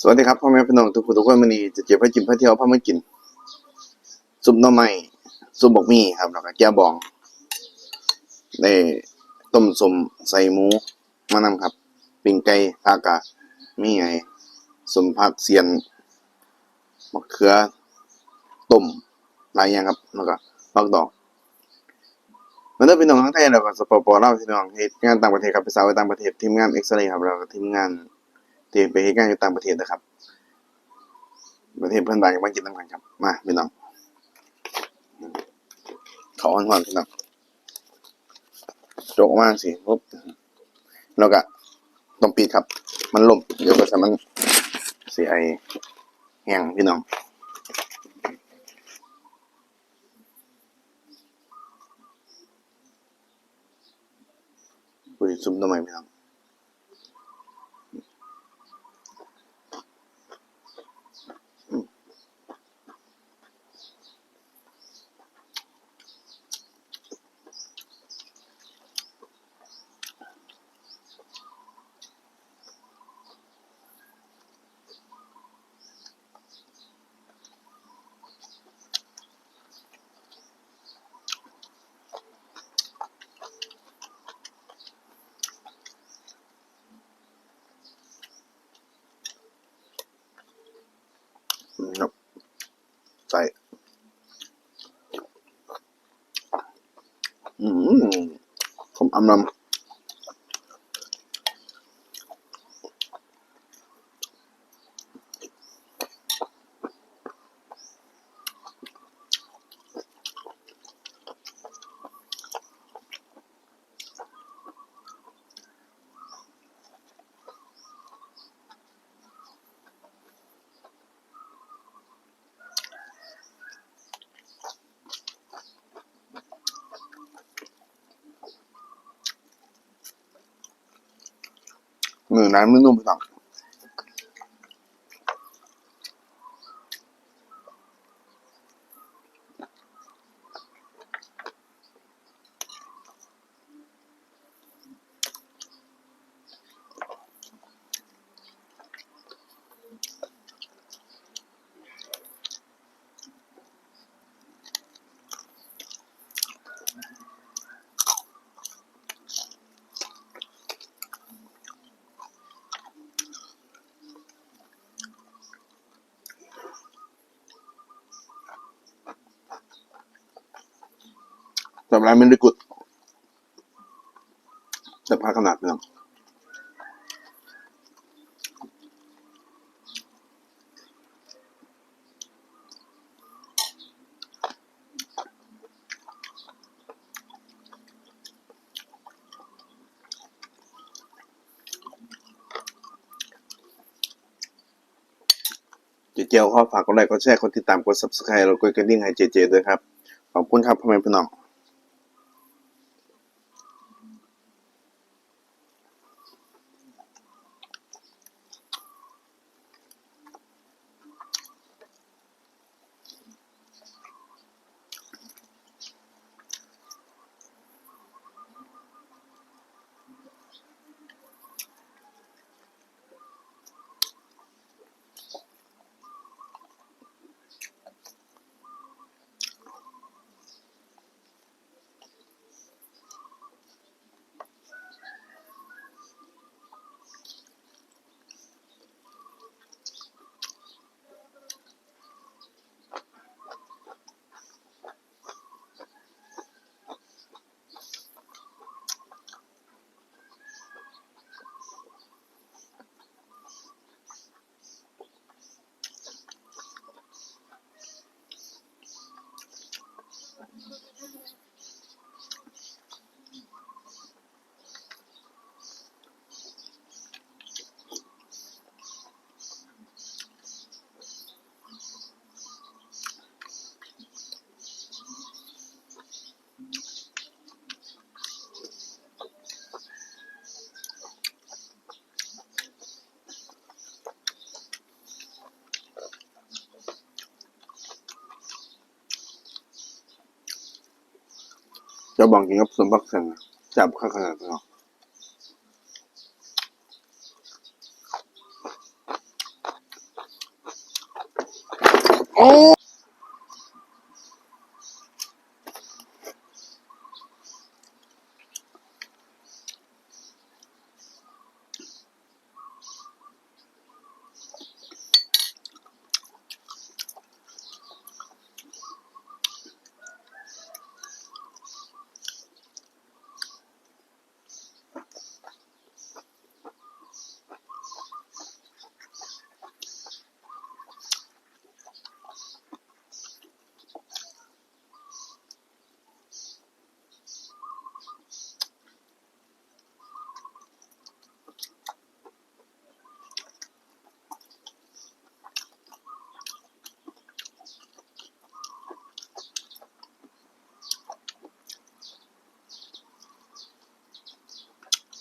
สวัสดีครับพ่อแม่พี่น้องทุกคนทุกคนวันนี้จะเจ็บพระจิมพระเที่ยวพระมากินซุปหน่อไม้ซุปบกมี่ครับแล้วก็แก้วบองได้ต้มสมใส่หมูมานำครับปิ้งไก่ผักกะมีไงสมผักเสียนมะเขือต้มหลายอย่างครับแล้วก็ผักดอกมันได้เป็นน้องทั้งไทยแล้วก็สปปลาวพี่น้องเฮ็ดงานต่างประเทศครับไปสาวไปต่างประเทศทีมงานเอ็กซเรย์ครับแล้วก็ทีมงาน ที่ไปเฮ็ดงานอยู่ต่างประเทศนะครับ ประเทศเพื่อนบ้านกับบ้านกินน้ำกันครับ มาพี่น้องขาอ่อนๆพี่น้องโจกออกสิปุ๊บแล้วก็ต้องปิดครับ มันล่มเดี๋ยวก็จะมันเสียไอแห้งพี่น้องปุยซุ่มทำไมพี่น้อง ครับใส่อืม ผม อำลำมื อนั้นมือนุ่มพี่น้องสำหรับมันด้กุดแต่พาขนาดพี่น้องเจเจียวข้อฝากกดไลค์กดแชร์กดติดตามกด subscribe แล้วกดกระดิ่งให้เจเจด้วยครับ ขอบคุณครับพ่อแม่พี่น้อง จะบังกิงกับสมบักเซนจับข้าขนาดนี้ะโอ้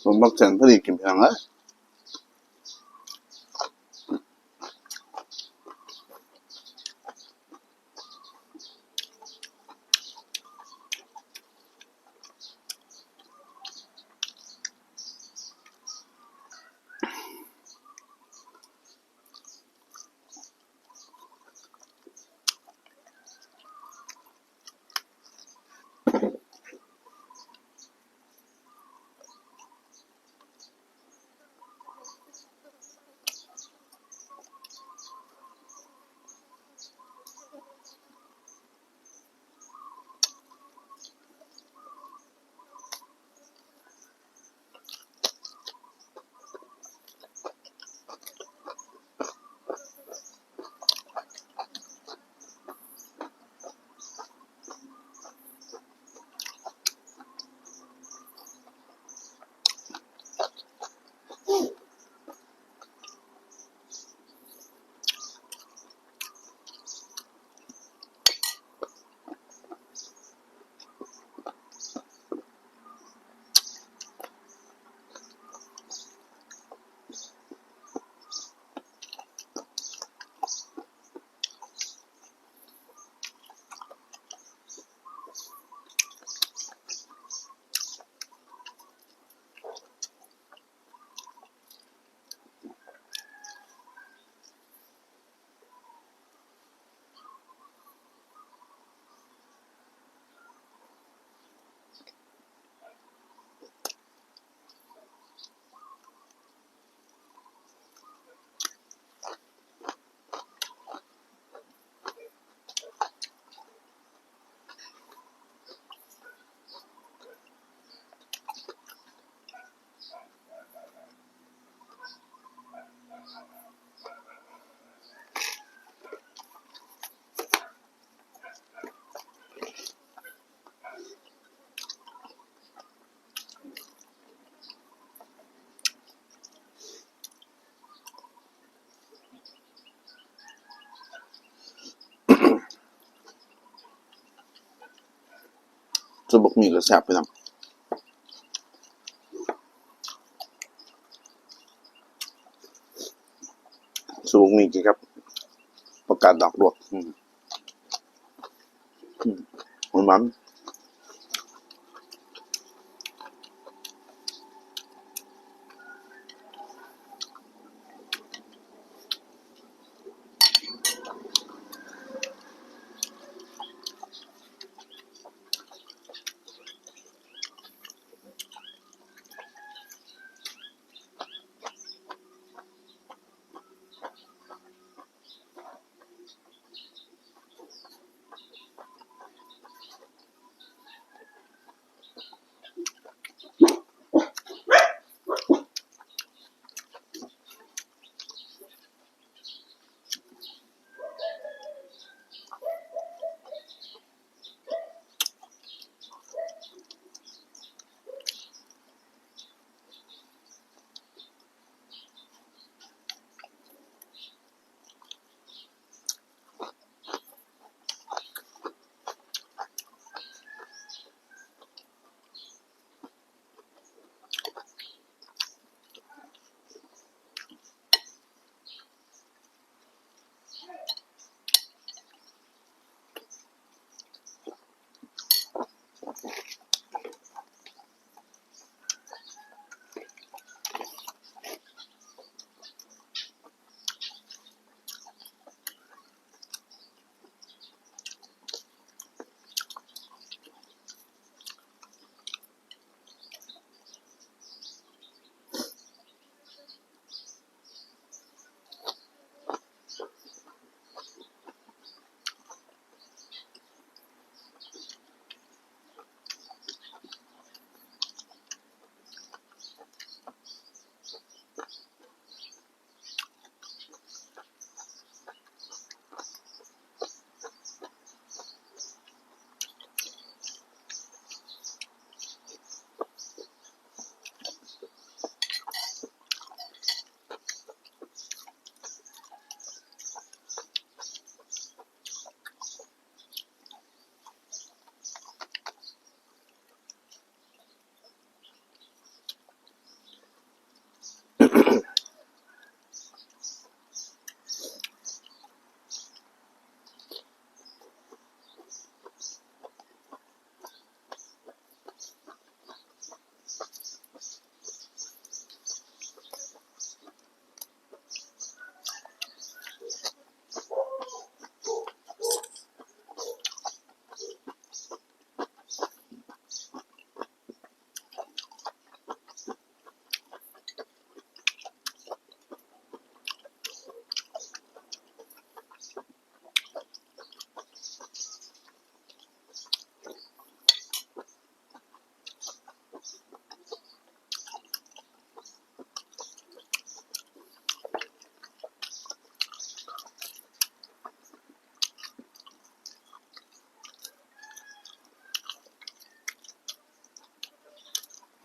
ผมบั สบกมีก็แซ่บไปทั้งสบกมีกินครับ ประกาศดอกลวกอืมอืมมันมัน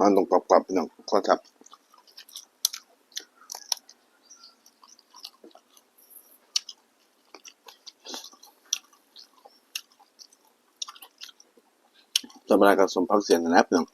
มันต้องกรอบๆพี่น้องก็ครับธรรมดากับสมพักเสียงนะครับพี่น้อง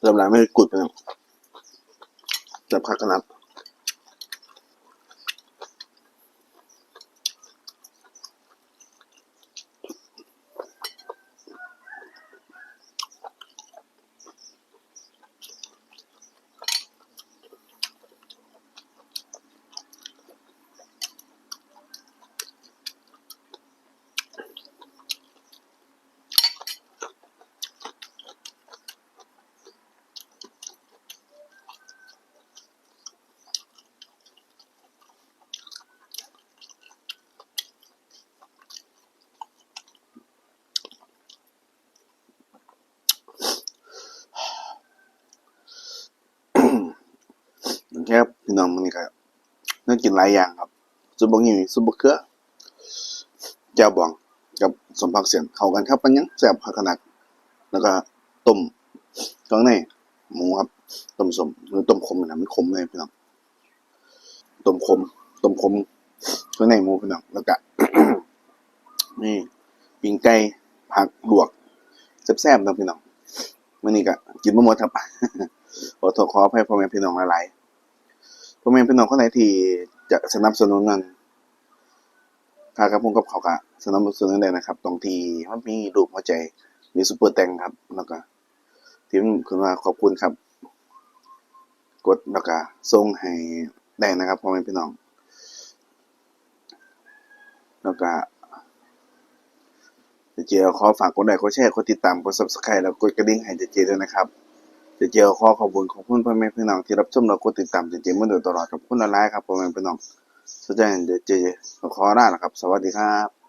เริ่มแล้วไม่ได้กุดไปแล้วจับคักกันนับ แค่พี่น้ องมันนี่ครับน่ากินหลายอย่างครับซุปบะหมี่ซุปบะเขือแจ่วบองกับสมผักเสียงเข้ากันครับมันยังแซ่บขนาดแล้วก็ต้มข้างในหมูครับต้มสมหรือต้มขมนะมันขมเลยพี่น้องต้มขมต้มขมข้างในหมูพี่น้องแล้วก็นี่ปิ้งไก่ผักลวกแซ่บๆนะพี่น้องมื่นี้ก็กินบ่หมดครับขอโทษขออภัยพ่อแม่พี่น้องหลายๆ พ่อแม่พี่น้องคนไหนที่จะสนับสนุนเงินค่ากระพงกับเขาวกะสนับสนุนได้นะครับ ตรงที่มันมีรูปหัวใจมีซุปเปอร์แตงครับ แล้วก็ทีมคุณว่าขอบคุณครับ กดแล้วก็ส่งให้ได้นะครับพ่อแม่พี่น้อง แล้วก็เจเจขอฝากกดไลค์กดแชร์กดติดตามกด subscribe แล้วกดกระดิ่งให้เจเจด้วยนะครับ เจเจขอขอบุญขอบคุณพ่อแม่พี่น้องที่รับชมเรากดติดตามจริงๆมาโดยตลอดขอบคุณหลายๆครับพ่อแม่พี่น้องสุดท้ายเจอข้อลาแล้วครับ สวัสดีครับ